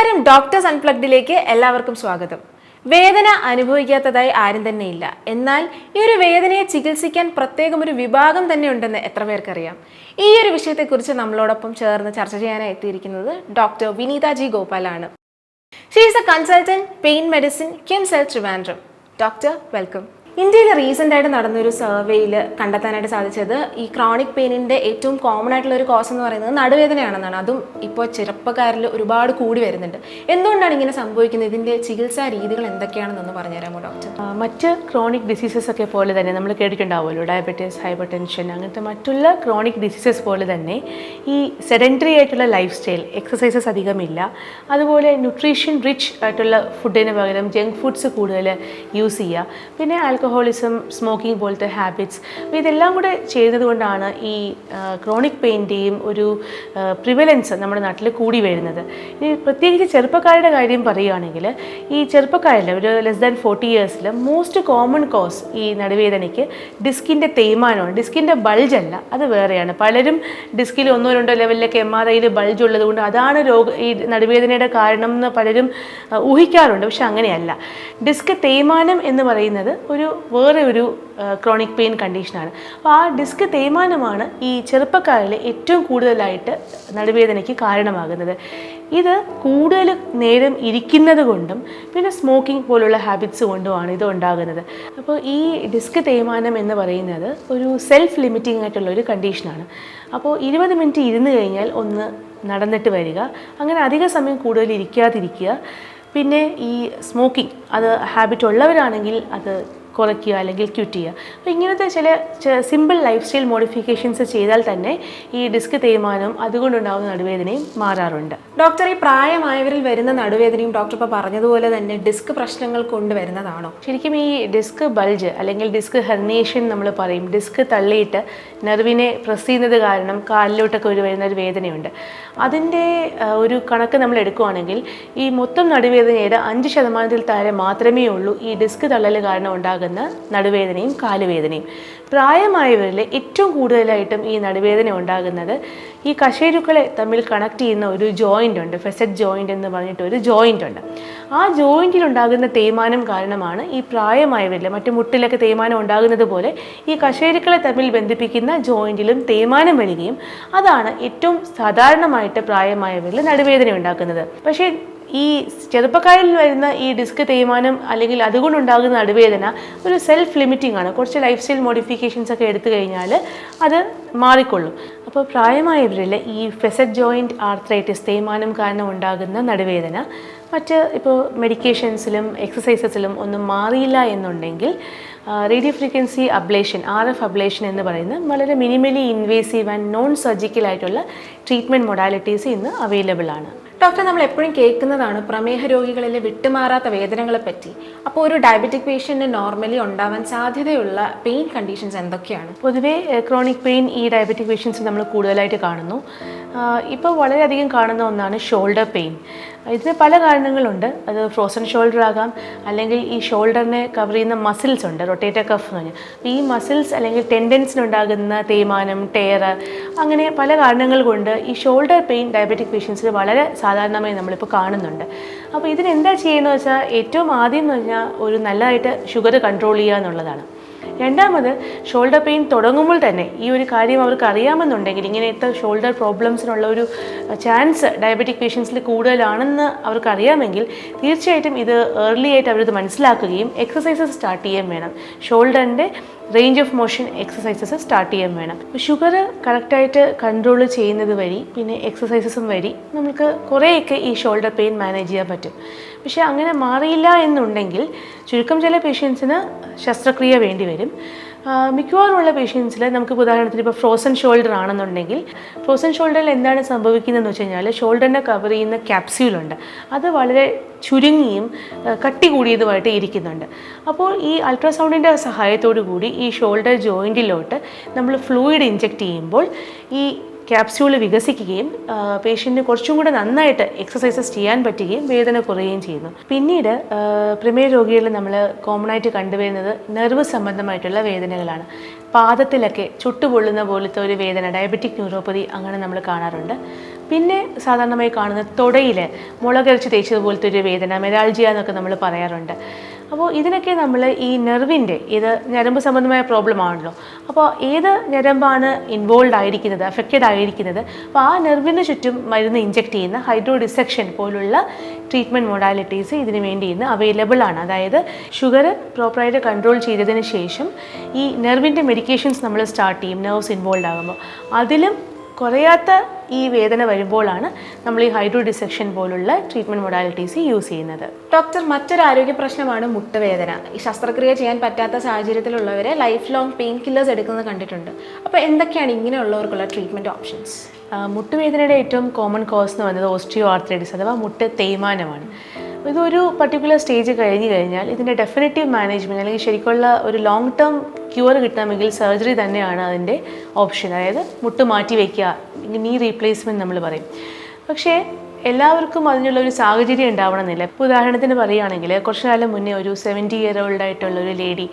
നമസ്കാരം ഡോക്ടേഴ്സ് അൺപ്ലഗ്ഡിലേക്ക് എല്ലാവർക്കും സ്വാഗതം. വേദന അനുഭവിക്കാത്തതായി ആരും തന്നെ ഇല്ല എന്നാൽ ഈ ഒരു വേദനയെ ചികിത്സിക്കാൻ പ്രത്യേകം ഒരു വിഭാഗം തന്നെ ഉണ്ടെന്ന് എത്ര പേർക്കറിയാം. ഈ ഒരു വിഷയത്തെക്കുറിച്ച് നമ്മളോടൊപ്പം ചേർന്ന് ചർച്ച ചെയ്യാനായി എത്തിയിരിക്കുന്നത് doctor Vineetha G ഗോപാലാണ്. She is a consultant pain medicine കിംസെൽ Trivandrum doctor welcome ഇന്ത്യയിൽ റീസെന്റ് ആയിട്ട് നടന്നൊരു സർവേയിൽ കണ്ടെത്താനായിട്ട് സാധിച്ചത് ഈ ക്രോണിക് പെയിനിന്റെ ഏറ്റവും കോമൺ ആയിട്ടുള്ള ഒരു കോസ് എന്ന് പറയുന്നത് നടുവേദനയാണെന്നാണ്. അതും ഇപ്പോൾ ചെറുപ്പക്കാരിൽ ഒരുപാട് കൂടി വരുന്നുണ്ട്. എന്തുകൊണ്ടാണ് ഇങ്ങനെ സംഭവിക്കുന്നത്? ഇതിന്റെ ചികിത്സാ രീതികൾ എന്തൊക്കെയാണെന്നൊന്ന് പറഞ്ഞുതരാമോ ഡോക്ടർ മറ്റ് ക്രോണിക് ഡിസീസസ് ഒക്കെ പോലെ തന്നെ നമ്മൾ കേട്ടിട്ടുണ്ടാവുമല്ലോ. ഡയബറ്റീസ് ഹൈപ്പർ ടെൻഷൻ അങ്ങനത്തെ മറ്റുള്ള ക്രോണിക് ഡിസീസസ് പോലെ തന്നെ ഈ സെഡന്ററി ആയിട്ടുള്ള ലൈഫ് സ്റ്റൈൽ എക്സസൈസസ് അധികമില്ല. അതുപോലെ ന്യൂട്രീഷൻ റിച്ച് ആയിട്ടുള്ള ഫുഡിന് പകരം ജങ്ക് ഫുഡ്സ് കൂടുതൽ യൂസ് ചെയ്യുക. പിന്നെ ആൽക്കഹോളിസം സ്മോക്കിംഗ് പോലത്തെ ഹാബിറ്റ്സ് ഇതെല്ലാം കൂടെ ചെയ്തത് കൊണ്ടാണ് ഈ ക്രോണിക് പെയിന്റെയും ഒരു പ്രിവലൻസ് നമ്മുടെ നാട്ടിൽ കൂടി വരുന്നത്. ഇനി പ്രത്യേകിച്ച് ചെറുപ്പക്കാരുടെ കാര്യം പറയുകയാണെങ്കിൽ ഈ ചെറുപ്പക്കാരിൽ ഒരു ലെസ് ദാൻ ഫോർട്ടി ഇയേഴ്സിൽ മോസ്റ്റ് കോമൺ കോസ് ഈ നടുവേദനയ്ക്ക് ഡിസ്കിന്റെ തേയ്മാനമാണ്. ഡിസ്കിന്റെ അല്ല അത് വേറെയാണ്. പലരും ഡിസ്കിൽ ഒന്നോ രണ്ടോ ലെവലിലൊക്കെ എം ആർ ഐയിൽ ബൾജ് ഉള്ളതുകൊണ്ട് അതാണ് രോഗ ഈ നടുവേദനയുടെ കാരണം എന്ന് പലരും ഊഹിക്കാറുണ്ട്. പക്ഷെ അങ്ങനെയല്ല. ഡിസ്ക് തേയ്മാനം എന്ന് പറയുന്നത് ഒരു വേറെ ഒരു ക്രോണിക് പെയിൻ കണ്ടീഷനാണ് അപ്പോൾ ആ ഡിസ്ക് തേയ്മാനമാണ് ഈ ചെറുപ്പക്കാരിൽ ഏറ്റവും കൂടുതലായിട്ട് നടുവേദനയ്ക്ക് കാരണമാകുന്നത്. ഇത് കൂടുതൽ നേരം ഇരിക്കുന്നത് കൊണ്ടും പിന്നെ സ്മോക്കിംഗ് പോലുള്ള ഹാബിറ്റ്സ് കൊണ്ടുമാണ് ഇത് ഉണ്ടാകുന്നത്. അപ്പോൾ ഈ ഡിസ്ക് തേയ്മാനം എന്ന് പറയുന്നത് ഒരു സെൽഫ് ലിമിറ്റിംഗ് ആയിട്ടുള്ള ഒരു കണ്ടീഷനാണ് അപ്പോൾ ഇരുപത് മിനിറ്റ് ഇരുന്ന് കഴിഞ്ഞാൽ ഒന്ന് നടന്നിട്ട് വരിക. അങ്ങനെ അധിക സമയം കൂടുതൽ ഇരിക്കാതിരിക്കുക. പിന്നെ ഈ സ്മോക്കിംഗ് അത് ഹാബിറ്റ് ഉള്ളവരാണെങ്കിൽ അത് കുറയ്ക്കുക അല്ലെങ്കിൽ ക്യൂറ്റ് ചെയ്യുക. അപ്പോൾ ഇങ്ങനത്തെ ചില സിമ്പിൾ ലൈഫ് സ്റ്റൈൽ മോഡിഫിക്കേഷൻസ് ചെയ്താൽ തന്നെ ഈ ഡിസ്ക് തേയ്മാനവും അതുകൊണ്ടുണ്ടാകുന്ന നടുവേദനയും മാറാറുണ്ട്. ഡോക്ടർ ഈ പ്രായമായവരിൽ വരുന്ന നടുവേദനയും ഡോക്ടർ ഇപ്പോൾ പറഞ്ഞതുപോലെ തന്നെ ഡിസ്ക് പ്രശ്നങ്ങൾ കൊണ്ടുവരുന്നതാണോ ശരിക്കും ഈ ഡിസ്ക് ബൾജ് അല്ലെങ്കിൽ ഡിസ്ക് ഹെർണിയേഷൻ നമ്മൾ പറയും. ഡിസ്ക് തള്ളിയിട്ട് നെർവിനെ പ്രസ് ചെയ്യുന്നത് കാരണം കാലിലോട്ടൊക്കെ ഒരു വരുന്ന ഒരു വേദനയുണ്ട്. അതിന്റെ ഒരു കണക്ക് നമ്മൾ എടുക്കുകയാണെങ്കിൽ ഈ മൊത്തം നടുവേദനയുടെ അഞ്ച് ശതമാനത്തിൽ താഴെ മാത്രമേ ഉള്ളൂ ഈ ഡിസ്ക് തള്ളൽ കാരണം ഉണ്ടാകുന്ന നടുവേദനയും കാലുവേദനയും. പ്രായമായവരിൽ ഏറ്റവും കൂടുതലായിട്ടും ഈ നടുവേദന ഉണ്ടാകുന്നത് ഈ കശേരുക്കളെ തമ്മിൽ കണക്ട് ചെയ്യുന്ന ഒരു ജോയിന്റ് ഉണ്ട് ഫെസറ്റ് ജോയിന്റ് എന്ന് പറഞ്ഞിട്ട് ഒരു ജോയിന്റ് ഉണ്ട്. ആ ജോയിന്റിൽ ഉണ്ടാകുന്ന തേയ്മാനം കാരണമാണ് ഈ പ്രായമായവരിൽ മറ്റു മുട്ടിലൊക്കെ തേയ്മാനം ഉണ്ടാകുന്നത് പോലെ ഈ കശേരുക്കളെ തമ്മിൽ ബന്ധിപ്പിക്കുന്ന ജോയിന്റിലും തേയ്മാനം വരികയും അതാണ് ഏറ്റവും സാധാരണമായിട്ട് പ്രായമായവരിൽ നടുവേദന ഉണ്ടാക്കുന്നത്. പക്ഷേ ഈ ചെറുപ്പക്കാരിൽ വരുന്ന ഈ ഡിസ്ക് തേയ്മാനം അല്ലെങ്കിൽ അതുകൊണ്ടുണ്ടാകുന്ന നടുവേദന ഒരു സെൽഫ് ലിമിറ്റിംഗ് ആണ്. കുറച്ച് ലൈഫ് സ്റ്റൈൽ മോഡിഫിക്കേഷൻസ് ഒക്കെ എടുത്തു കഴിഞ്ഞാൽ അത് മാറിക്കൊള്ളും. അപ്പോൾ പ്രായമായവരിൽ ഈ ഫെസറ്റ് ജോയിന്റ് ആർത്രൈറ്റിസ് തേയ്മാനം കാരണം ഉണ്ടാകുന്ന നടുവേദന മറ്റ് ഇപ്പോൾ മെഡിക്കേഷൻസിലും എക്സസൈസസിലും ഒന്നും മാറിയില്ല എന്നുണ്ടെങ്കിൽ radio frequency ablation R F ablation എന്ന് പറയുന്ന വളരെ minimally invasive and non surgical ആയിട്ടുള്ള ട്രീറ്റ്മെന്റ് മൊഡാലിറ്റീസ് ഇന്ന് അവൈലബിൾ ആണ്. ഡോക്ടർ നമ്മൾ എപ്പോഴും കേൾക്കുന്നതാണ് പ്രമേഹ രോഗികളിലെ വിട്ടുമാറാത്ത വേദനകളെ പറ്റി അപ്പോൾ ഒരു ഡയബറ്റിക് പേഷ്യന്റിന് നോർമലി ഉണ്ടാവാൻ സാധ്യതയുള്ള പെയിൻ കണ്ടീഷൻസ് എന്തൊക്കെയാണ്? പൊതുവേ ക്രോണിക് പെയിൻ ഈ ഡയബറ്റിക് പേഷ്യൻസ് നമ്മൾ കൂടുതലായിട്ട് കാണുന്നു. ഇപ്പോൾ വളരെയധികം കാണുന്ന ഒന്നാണ് ഷോൾഡർ പെയിൻ ഇതിന് പല കാരണങ്ങളുണ്ട്. അത് ഫ്രോസൺ ഷോൾഡർ ആകാം അല്ലെങ്കിൽ ഈ ഷോൾഡറിനെ കവർ ചെയ്യുന്ന മസിൽസ് ഉണ്ട് റൊട്ടേറ്റർ കഫ് എന്ന് പറഞ്ഞാൽ അപ്പോൾ ഈ മസിൽസ് അല്ലെങ്കിൽ ടെൻഡൻസിനുണ്ടാകുന്ന തേയ്മാനം ടെയർ അങ്ങനെ പല കാരണങ്ങൾ കൊണ്ട് ഈ ഷോൾഡർ പെയിൻ ഡയബറ്റിക് പേഷ്യൻസിൽ വളരെ സാധാരണമായി നമ്മളിപ്പോൾ കാണുന്നുണ്ട്. അപ്പോൾ ഇതിനെന്താ ചെയ്യുന്നത് വെച്ചാൽ ഏറ്റവും ആദ്യം എന്ന് പറഞ്ഞാൽ ഒരു നല്ലതായിട്ട് ഷുഗർ കൺട്രോൾ ചെയ്യുക എന്നുള്ളതാണ്. രണ്ടാമത് ഷോൾഡർ പെയിൻ തുടങ്ങുമ്പോൾ തന്നെ ഈ ഒരു കാര്യം അവർക്ക് അറിയാമെന്നുണ്ടെങ്കിൽ ഇങ്ങനത്തെ ഷോൾഡർ പ്രോബ്ലംസിനുള്ള ഒരു ചാൻസ് ഡയബറ്റിക് പേഷ്യൻസിൽ കൂടുതലാണെന്ന് അവർക്ക് അറിയാമെങ്കിൽ തീർച്ചയായിട്ടും ഇത് ഏർലി ആയിട്ട് അവരിത് മനസ്സിലാക്കുകയും എക്സസൈസസ് സ്റ്റാർട്ട് ചെയ്യുകയും വേണം. ഷോൾഡറിന്റെ range of motion exercises start ചെയ്യാൻ വേണം. ഷുഗർ കറക്റ്റായിട്ട് കൺട്രോൾ ചെയ്യുന്നത് വഴി പിന്നെ എക്സസൈസസും വഴി നമുക്ക് കുറേയൊക്കെ ഈ ഷോൾഡർ പെയിൻ മാനേജ് ചെയ്യാൻ പറ്റും. പക്ഷേ അങ്ങനെ മാറിയില്ല എന്നുണ്ടെങ്കിൽ ചുരുക്കം ചില പേഷ്യൻസിന് ശസ്ത്രക്രിയ വേണ്ടി വരും. ആ, മിക്കവാറും ഉള്ള പേഷ്യൻസിൽ നമുക്ക് ഉദാഹരണത്തിന് ഇപ്പോൾ ഫ്രോസൺ ഷോൾഡർ ആണെന്നുണ്ടെങ്കിൽ ഫ്രോസൺ ഷോൾഡറിൽ എന്താണ് സംഭവിക്കുന്നതെന്ന് വെച്ച് കഴിഞ്ഞാൽ ഷോൾഡറിനെ കവർ ചെയ്യുന്ന ക്യാപ്സ്യൂളുണ്ട് അത് വളരെ ചുരുങ്ങിയും കട്ടി കൂടിയതുമായിട്ട് ഇരിക്കുന്നുണ്ട്. അപ്പോൾ ഈ അൾട്രാസൗണ്ടിന്റെ സഹായത്തോടു കൂടി ഈ ഷോൾഡർ ജോയിന്റിലോട്ട് നമ്മൾ ഫ്ലൂയിഡ് ഇഞ്ചെക്റ്റ് ചെയ്യുമ്പോൾ ഈ ക്യാപ്സ്യൂൾ വികസിക്കുകയും പേഷ്യന്റിന് കുറച്ചും കൂടെ നന്നായിട്ട് എക്സസൈസസ് ചെയ്യാൻ പറ്റുകയും വേദന കുറയുകയും ചെയ്യുന്നു. പിന്നീട് പ്രമേയ രോഗികളിൽ നമ്മൾ കോമൺ ആയിട്ട് കണ്ടുവരുന്നത് നെർവ് സംബന്ധമായിട്ടുള്ള വേദനകളാണ്. പാദത്തിലൊക്കെ ചുട്ടുപൊള്ളുന്ന പോലത്തെ ഒരു വേദന ഡയബറ്റിക് ന്യൂറോപ്പതി അങ്ങനെ നമ്മൾ കാണാറുണ്ട്. പിന്നെ സാധാരണമായി കാണുന്ന തൊടയിൽ മുളകരച്ച് തേച്ചതുപോലത്തെ ഒരു വേദന മെരാൾജിയ എന്നൊക്കെ നമ്മൾ പറയാറുണ്ട്. അപ്പോൾ ഇതിനൊക്കെ നമ്മൾ ഈ നെർവിന്റെ ഇത് ഞരമ്പ് സംബന്ധമായ പ്രോബ്ലം ആണല്ലോ. അപ്പോൾ ഏത് ഞരമ്പാണ് ഇൻവോൾവ് ആയിരിക്കുന്നത് അഫക്റ്റഡ് ആയിരിക്കുന്നത്? അപ്പോൾ ആ നെർവിന് ചുറ്റും മരുന്ന് ഇഞ്ചെക്ട് ചെയ്യുന്ന ഹൈഡ്രോ ഡിസെക്ഷൻ പോലുള്ള ട്രീറ്റ്മെന്റ് മൊഡാലിറ്റീസ് ഇതിന് വേണ്ടി ഇന്ന് അവൈലബിൾ ആണ്. അതായത് ഷുഗർ പ്രോപ്പറായിട്ട് കൺട്രോൾ ചെയ്തതിന് ശേഷം ഈ നെർവിന്റെ മെഡിക്കേഷൻസ് നമ്മൾ സ്റ്റാർട്ട് ചെയ്യും നെർവ്സ് ഇൻവോൾവ് ആകുമ്പോൾ അതിലും കുറയാത്ത ഈ വേദന വരുമ്പോഴാണ് നമ്മൾ ഈ ഹൈഡ്രോ ഡിസെക്ഷൻ പോലുള്ള ട്രീറ്റ്മെന്റ് മൊഡാലിറ്റീസ് യൂസ് ചെയ്യുന്നത്. ഡോക്ടർ മറ്റൊരു ആരോഗ്യ പ്രശ്നമാണ് മുട്ടുവേദന. ഈ ശസ്ത്രക്രിയ ചെയ്യാൻ പറ്റാത്ത സാഹചര്യത്തിലുള്ളവരെ ലൈഫ് ലോങ് പെയിൻ കില്ലേഴ്സ് എടുക്കുന്നത് കണ്ടിട്ടുണ്ട്. അപ്പോൾ എന്തൊക്കെയാണ് ഇങ്ങനെയുള്ളവർക്കുള്ള ട്രീറ്റ്മെന്റ് ഓപ്ഷൻസ് മുട്ടുവേദനയുടെ ഏറ്റവും കോമൺ കോസ് എന്ന് പറയുന്നത് ഓസ്റ്റിയോ ആർത്രൈറ്റിസ് അഥവാ മുട്ട് തേയ്മാനമാണ്. ഇതൊരു പർട്ടിക്കുലർ സ്റ്റേജ് കഴിഞ്ഞ് കഴിഞ്ഞാൽ ഇതിന്റെ ഡെഫിനറ്റീവ് മാനേജ്മെന്റ് അല്ലെങ്കിൽ ശരിക്കുള്ള ഒരു ലോങ് ടേം ക്യൂർ കിട്ടണമെങ്കിൽ സർജറി തന്നെയാണ് അതിന്റെ ഓപ്ഷൻ അതായത് മുട്ട് മാറ്റി വയ്ക്കുക നീ റീപ്ലേസ്മെന്റ് നമ്മൾ പറയും. പക്ഷേ എല്ലാവർക്കും അതിനുള്ള ഒരു സാഹചര്യം ഉണ്ടാവണമെന്നില്ല. ഇപ്പോൾ ഉദാഹരണത്തിന് പറയുകയാണെങ്കിൽ കുറച്ചു കാലം മുന്നേ ഒരു സെവന്റി ഇയർ ഓൾഡ് ആയിട്ടുള്ള ഒരു ലേഡി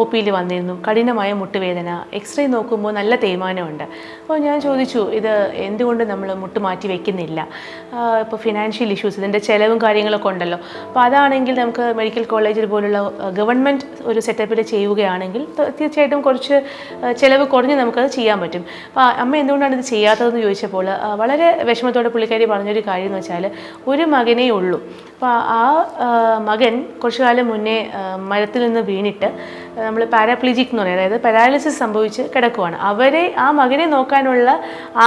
ഒ പിയിൽ വന്നിരുന്നു. കഠിനമായ മുട്ടുവേദന. എക്സ്റേ നോക്കുമ്പോൾ നല്ല തേയ്മാനമുണ്ട്. അപ്പോൾ ഞാൻ ചോദിച്ചു ഇത് എന്തുകൊണ്ട് നമ്മൾ മുട്ട് മാറ്റി വെക്കുന്നില്ല? ഇപ്പോൾ ഫിനാൻഷ്യൽ ഇഷ്യൂസ് ഇതിന്റെ ചിലവും കാര്യങ്ങളൊക്കെ ഉണ്ടല്ലോ. അപ്പോൾ അതാണെങ്കിൽ നമുക്ക് മെഡിക്കൽ കോളേജിൽ പോലുള്ള ഗവൺമെന്റ് ഒരു സെറ്റപ്പിൽ ചെയ്യുകയാണെങ്കിൽ തീർച്ചയായിട്ടും കുറച്ച് ചിലവ് കുറഞ്ഞ് നമുക്കത് ചെയ്യാൻ പറ്റും. അപ്പോൾ അമ്മ എന്തുകൊണ്ടാണ് ഇത് ചെയ്യാത്തതെന്ന് ചോദിച്ചപ്പോൾ വളരെ വിഷമത്തോടെ പുള്ളിക്കാരി പറഞ്ഞൊരു കാര്യം എന്ന് വെച്ചാൽ ഒരു മകനേ ഉള്ളൂ. അപ്പോൾ ആ മകൻ കുറച്ചു കാലം മുന്നേ മരത്തിൽ നിന്ന് വീണിട്ട് നമ്മൾ പാരാപ്ലീജിക് എന്ന് പറയുന്നത് അതായത് പാരാലിസിസ് സംഭവിച്ച് കിടക്കുവാണ്. അവരെ ആ മകനെ നോക്കാനുള്ള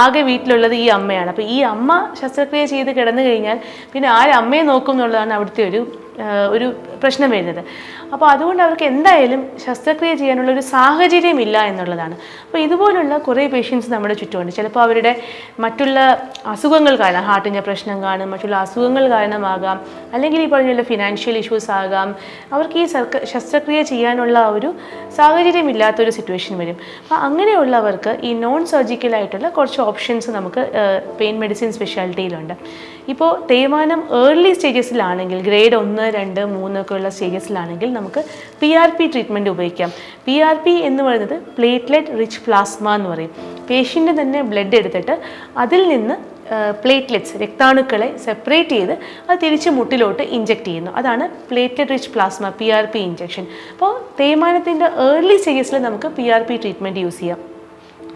ആകെ വീട്ടിലുള്ളത് ഈ അമ്മയാണ്. അപ്പോൾ ഈ അമ്മ ശസ്ത്രക്രിയ ചെയ്ത് കിടന്നു കഴിഞ്ഞാൽ പിന്നെ ആരമ്മയെ നോക്കും എന്നുള്ളതാണ് അവിടുത്തെ ഒരു ഒരു പ്രശ്നം വരുന്നത്. അപ്പോൾ അതുകൊണ്ട് അവർക്ക് എന്തായാലും ശസ്ത്രക്രിയ ചെയ്യാനുള്ള ഒരു സാഹചര്യം ഇല്ല എന്നുള്ളതാണ്. അപ്പോൾ ഇതുപോലുള്ള കുറേ പേഷ്യൻസ് നമ്മുടെ ചുറ്റുമുണ്ട്. ചിലപ്പോൾ അവരുടെ മറ്റുള്ള അസുഖങ്ങൾ കാരണം ഹാർട്ടിന്റെ പ്രശ്നം കാണും മറ്റുള്ള അസുഖങ്ങൾ കാരണമാകാം അല്ലെങ്കിൽ ഈ പറഞ്ഞുള്ള ഫിനാൻഷ്യൽ ഇഷ്യൂസ് ആകാം അവർക്ക് ഈ സർക്ക ശസ്ത്രക്രിയ ചെയ്യാനുള്ള ഒരു സാഹചര്യം ഇല്ലാത്തൊരു സിറ്റുവേഷൻ വരും. അപ്പോൾ അങ്ങനെയുള്ളവർക്ക് ഈ നോൺ സർജിക്കൽ ആയിട്ടുള്ള കുറച്ച് ഓപ്ഷൻസ് നമുക്ക് പെയിൻ മെഡിസിൻ സ്പെഷ്യാലിറ്റിയിലുണ്ട് ഇപ്പോൾ തേയ്മാനം ഏർലി സ്റ്റേജസിലാണെങ്കിൽ ഗ്രേഡ് ഒന്ന് രണ്ട് മൂന്ന് ഉള്ള സ്റ്റേജസിലാണെങ്കിൽ നമുക്ക് പി ആർ പി ട്രീറ്റ്മെന്റ് ഉപയോഗിക്കാം. പി ആർ പി എന്ന് പറയുന്നത് പ്ലേറ്റ്ലെറ്റ് റിച്ച് പ്ലാസ്മ എന്ന് പറയും. പേഷ്യന്റെ തന്നെ ബ്ലഡ് എടുത്തിട്ട് അതിൽ നിന്ന് പ്ലേറ്റ്ലെറ്റ്സ് രക്താണുക്കളെ സെപ്പറേറ്റ് ചെയ്ത് അത് തിരിച്ച് മുട്ടിലോട്ട് ഇഞ്ചെക്ട് ചെയ്യുന്നു. അതാണ് platelet rich plasma P R P injection അപ്പോൾ തേയ്മാനത്തിന്റെ ഏർലി സ്റ്റേജസിൽ നമുക്ക് P R P treatment use ചെയ്യാം.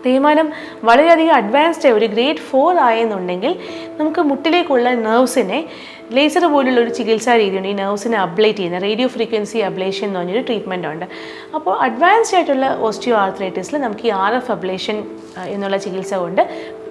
തേയ്മാനം വളരെയധികം അഡ്വാൻസ്ഡ് ഒരു ഗ്രേഡ് ഫോർ ആയെന്നുണ്ടെങ്കിൽ നമുക്ക് മുട്ടിലേക്കുള്ള നെർവ്സിനെ ലേസർ പോലുള്ള ഒരു ചികിത്സാ രീതിയുണ്ട്. ഈ നെർവ്സിനെ അബ്ലേറ്റ് ചെയ്യുന്ന റേഡിയോ ഫ്രീക്വൻസി അബ്ലേഷൻ എന്ന് പറഞ്ഞൊരു ട്രീറ്റ്മെന്റ് ഉണ്ട്. അപ്പോൾ അഡ്വാൻസ്ഡ് ആയിട്ടുള്ള ഓസ്റ്റിയോ ആർത്രൈറ്റിസിൽ നമുക്ക് ഈ ആർ എഫ് അബ്ലേഷൻ എന്നുള്ള ചികിത്സ കൊണ്ട്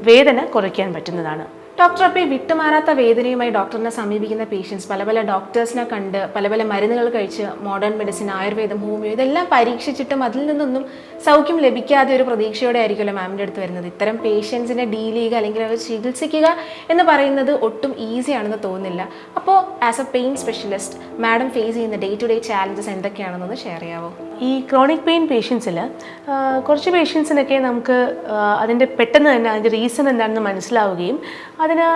വേദന കുറയ്ക്കാൻ പറ്റുന്നതാണ്. ഡോക്ടർ അപ്പോൾ ഈ വിട്ടുമാറാത്ത വേദനയുമായി ഡോക്ടറിനെ സമീപിക്കുന്ന പേഷ്യൻസ് പല പല ഡോക്ടേഴ്സിനെ കണ്ട് പല പല മരുന്നുകൾ കഴിച്ച് മോഡേൺ മെഡിസിൻ ആയുർവേദം ഹോമിയോ ഇതെല്ലാം പരീക്ഷിച്ചിട്ടും അതിൽ നിന്നൊന്നും സൗഖ്യം ലഭിക്കാതെ ഒരു പ്രതീക്ഷയോടെ ആയിരിക്കുമല്ലോ മാമിന്റെ അടുത്ത് വരുന്നത്. ഇത്തരം പേഷ്യൻസിനെ ഡീൽ ചെയ്യുക അല്ലെങ്കിൽ അവർ ചികിത്സിക്കുക എന്ന് പറയുന്നത് ഒട്ടും ഈസി ആണെന്ന് തോന്നുന്നില്ല. അപ്പോൾ as a pain specialist madam face ചെയ്യുന്ന ഡേ ടു ഡേ ചാലഞ്ചസ് എന്തൊക്കെയാണെന്നൊന്ന് ഷെയർ ചെയ്യാവോ? ഈ ക്രോണിക് പെയിൻ പേഷ്യൻസിൽ കുറച്ച് പേഷ്യൻസിനൊക്കെ നമുക്ക് അതിന്റെ പെട്ടെന്ന് തന്നെ അതിന്റെ റീസൺ എന്താണെന്ന് മനസ്സിലാവുകയും അതിന്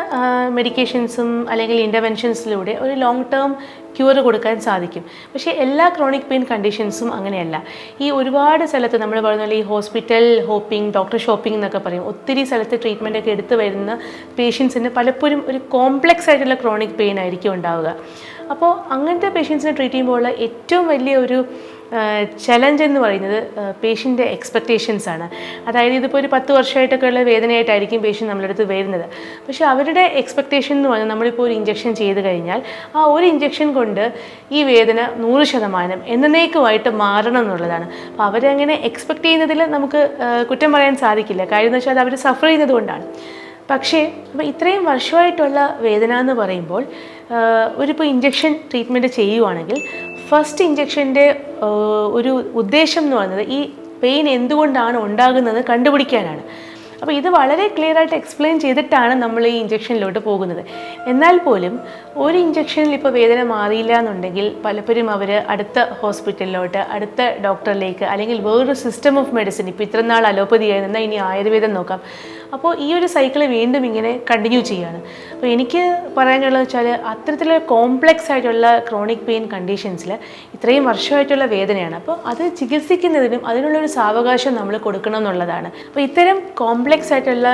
മെഡിക്കേഷൻസും അല്ലെങ്കിൽ ഇന്റർവെൻഷൻസിലൂടെ ഒരു ലോങ് ടേം ക്യൂർ കൊടുക്കാൻ സാധിക്കും. പക്ഷേ എല്ലാ ക്രോണിക് പെയിൻ കണ്ടീഷൻസും അങ്ങനെയല്ല. ഈ ഒരുപാട് സ്ഥലത്ത് നമ്മൾ പറയുന്ന പോലെ ഈ ഹോസ്പിറ്റൽ ഹോപ്പിംഗ് ഡോക്ടർ ഷോപ്പിംഗ് എന്നൊക്കെ പറയും. ഒത്തിരി സ്ഥലത്ത് ട്രീറ്റ്മെന്റ് ഒക്കെ എടുത്തു വരുന്ന പേഷ്യൻസിന് പലപ്പോഴും ഒരു കോംപ്ലക്സ് ആയിട്ടുള്ള ക്രോണിക് പെയിൻ ആയിരിക്കും ഉണ്ടാവുക. അപ്പോൾ അങ്ങനത്തെ പേഷ്യൻസിനെ ട്രീറ്റ് ചെയ്യുമ്പോൾ ഏറ്റവും വലിയ ഒരു ചലഞ്ച് എന്ന് പറയുന്നത് പേഷ്യന്റെ എക്സ്പെക്റ്റേഷൻസ് ആണ്. അതായത് ഇതിപ്പോൾ ഒരു പത്ത് വർഷമായിട്ടൊക്കെ ഉള്ള വേദനയായിട്ടായിരിക്കും പേഷ്യന്റ് നമ്മുടെ അടുത്ത് വരുന്നത്. പക്ഷേ അവരുടെ എക്സ്പെക്റ്റേഷൻ എന്ന് പറഞ്ഞാൽ നമ്മളിപ്പോൾ ഒരു ഇഞ്ചക്ഷൻ ചെയ്ത് കഴിഞ്ഞാൽ ആ ഒരു ഇഞ്ചക്ഷൻ കൊണ്ട് ഈ വേദന നൂറ് ശതമാനം എന്നേക്കുമായിട്ട് മാറണം എന്നുള്ളതാണ്. അപ്പോൾ അവരങ്ങനെ എക്സ്പെക്റ്റ് ചെയ്യുന്നതിൽ നമുക്ക് കുറ്റം പറയാൻ സാധിക്കില്ല. കാര്യം എന്ന് വെച്ചാൽ അവർ സഫർ ചെയ്യുന്നത് കൊണ്ടാണ്. പക്ഷേ അപ്പോൾ ഇത്രയും വർഷമായിട്ടുള്ള വേദന എന്ന് പറയുമ്പോൾ ഒരു ഒരിപ്പോൾ ഇഞ്ചക്ഷൻ ട്രീറ്റ്മെന്റ് ചെയ്യുവാണെങ്കിൽ ഫസ്റ്റ് ഇഞ്ചക്ഷന്റെ ഒരു ഉദ്ദേശം എന്ന് പറയുന്നത് ഈ പെയിൻ എന്തുകൊണ്ടാണ് ഉണ്ടാകുന്നത് കണ്ടുപിടിക്കാനാണ്. അപ്പോൾ ഇത് വളരെ ക്ലിയർ ആയിട്ട് എക്സ്പ്ലെയിൻ ചെയ്തിട്ടാണ് നമ്മൾ ഈ ഇഞ്ചക്ഷനിലോട്ട് പോകുന്നത്. എന്നാൽ പോലും ഒരു ഇഞ്ചക്ഷനിൽ ഇപ്പോൾ വേദന മാറിയില്ല എന്നുണ്ടെങ്കിൽ പലപ്പോഴും അവർ അടുത്ത ഹോസ്പിറ്റലിലോട്ട് അടുത്ത ഡോക്ടറിലേക്ക് അല്ലെങ്കിൽ വേറൊരു സിസ്റ്റം ഓഫ് മെഡിസിൻ ഇപ്പോൾ ഇത്ര നാൾ അലോപ്പതി ആയിരുന്നു എന്നാൽ ഇനി ആയുർവേദം നോക്കാം. അപ്പോൾ ഈ ഒരു സൈക്കിൾ വീണ്ടും ഇങ്ങനെ കണ്ടിന്യൂ ചെയ്യാണ് അപ്പോൾ എനിക്ക് പറയാനുള്ളത് വെച്ചാൽ അത്തരത്തിലുള്ള കോംപ്ലക്സ് ആയിട്ടുള്ള ക്രോണിക് പെയിൻ കണ്ടീഷൻസിൽ ഇത്രയും വർഷമായിട്ടുള്ള വേദനയാണ്. അപ്പോൾ അത് ചികിത്സിക്കുന്നതിനും അതിനുള്ളൊരു സാവകാശം നമ്മൾ കൊടുക്കണം എന്നുള്ളതാണ് അപ്പോൾ ഇത്തരം കോംപ്ലക്സ് ആയിട്ടുള്ള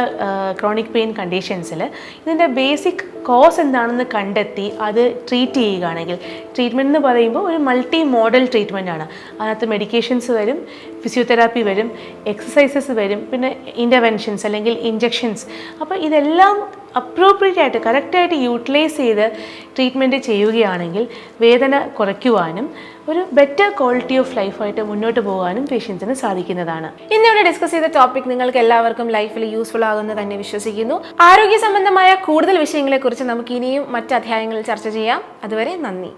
ക്രോണിക് പെയിൻ കണ്ടീഷൻസിൽ ഇതിന്റെ ബേസിക് കോസ് എന്താണെന്ന് കണ്ടെത്തി അത് ട്രീറ്റ് ചെയ്യുകയാണെങ്കിൽ ട്രീറ്റ്മെന്റ് എന്ന് പറയുമ്പോൾ ഒരു മൾട്ടി മോഡൽ ട്രീറ്റ്മെന്റ് ആണ്. അതിനകത്ത് മെഡിക്കേഷൻസ് വരും ഫിസിയോതെറാപ്പി വരും എക്സസൈസസ് വരും പിന്നെ ഇന്റർവെൻഷൻസ് അല്ലെങ്കിൽ ഇഞ്ചെക്ഷൻസ് അപ്പോൾ ഇതെല്ലാം അപ്രോപ്രിയേറ്റ് ആയിട്ട് കറക്റ്റായിട്ട് യൂട്ടിലൈസ് ചെയ്ത് ട്രീറ്റ്മെന്റ് ചെയ്യുകയാണെങ്കിൽ വേദന കുറയ്ക്കുവാനും ഒരു ബെറ്റർ ക്വാളിറ്റി ഓഫ് ലൈഫായിട്ട് മുന്നോട്ട് പോകാനും പേഷ്യൻസിന് സാധിക്കുന്നതാണ്. ഇന്നിവിടെ ഡിസ്കസ് ചെയ്ത ടോപ്പിക് നിങ്ങൾക്ക് എല്ലാവർക്കും ലൈഫിൽ യൂസ്ഫുൾ ആകുമെന്ന് തന്നെ വിശ്വസിക്കുന്നു. ആരോഗ്യ സംബന്ധമായ കൂടുതൽ വിഷയങ്ങളെക്കുറിച്ച് നമുക്ക് ഇനിയും മറ്റു അധ്യായങ്ങളിൽ ചർച്ച ചെയ്യാം. അതുവരെ നന്ദി.